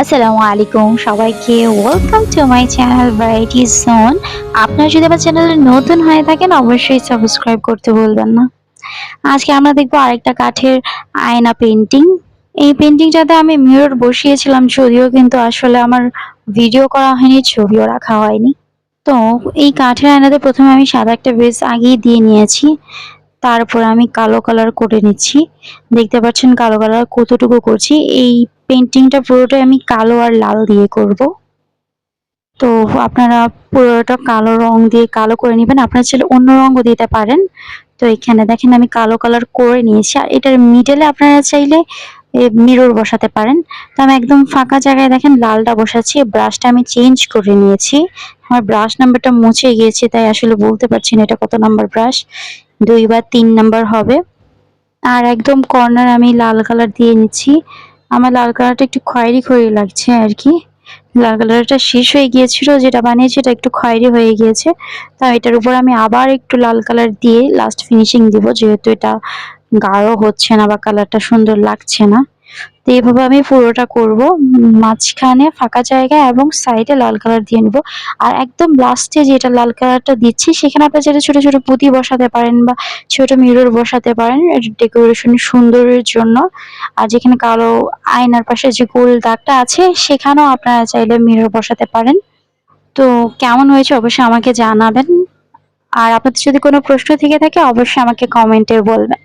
আসসালামু আলাইকুম সবাইকে। Welcome to my channel variety zone আপনারা যদি আমার চ্যানেলে নতুন হয়ে থাকেন, অবশ্যই সাবস্ক্রাইব করতে ভুলবেন না। আজকে আমরা দেখব আরেকটা কাঠের আয়না পেন্টিং এই পেন্টিংটাতে আমি মিরর বসিয়েছিলাম, যদিও কিন্তু আসলে আমার ভিডিও করা হয়নি, ছবিও রাখা হয়নি। তো এই কাঠের আয়নাতে প্রথমে আমি সাদা একটা বেস আগেই দিয়ে নিয়েছি। তারপর আমি কালো কালার করে নিচ্ছি। দেখতে পাচ্ছেন কালো কালার কতটুকু করছি? এই পেন্টিংটা পুরোটাই আমি কালো আর লাল দিয়ে করব। তো আপনারা পুরোটা কালো রং দিয়ে কালো করে নেবেন। আপনারা চাইলে অন্য রঙও দিতে পারেন। তো এখানে দেখেন আমি কালো কালার করে নিয়েছি। আর এটার মিডলে আপনারা চাইলে মিরর বসাতে পারেন। তো আমি একদম ফাঁকা জায়গায় দেখেন লালটা বসাচ্ছি। ব্রাশটা আমি চেঞ্জ করে নিয়েছি। আমার ব্রাশ নাম্বারটা মুছে গিয়েছে, তাই আসলে বলতে পারছি না এটা কত নাম্বার ব্রাশ দুই বা তিন নাম্বার হবে। আর একদম কর্নার আমি লাল কালার দিয়ে নিচ্ছি। আমার লাল কালারটা একটু খয়েরি খয়েরি লাগছে আর কি। লাল কালারটা শেষ হয়ে গিয়েছিল, যেটা বানিয়েছি এটা একটু খয়েরি হয়ে গিয়েছে। তা এটার উপর আমি আবার একটু লাল কালার দিয়ে লাস্ট ফিনিশিং দিব, যেহেতু এটা গাঢ় হচ্ছে না বা কালারটা সুন্দর লাগছে না। তো এইভাবে আমি পুরোটা করব। মাঝখানে ফাঁকা জায়গা এবং সাইডে লাল কালার দিয়ে নিব। আর একদম লাস্টে যেটা লাল কালারটা দিচ্ছি, সেখানে আপনারা যেটা ছোট ছোট পুঁতি বসাতে পারেন বা ছোট মিরর বসাতে পারেন ডেকোরেশন সুন্দরের জন্য। আর যেখানে কালো আয়নার পাশে যে গোল দাগটা আছে, সেখানেও আপনারা চাইলে মিরর বসাতে পারেন। তো কেমন হয়েছে অবশ্যই আমাকে জানাবেন। আর আপনাদের যদি কোনো প্রশ্ন থেকে থাকে, অবশ্যই আমাকে কমেন্টে বলবেন।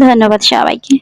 ধন্যবাদ সবাইকে।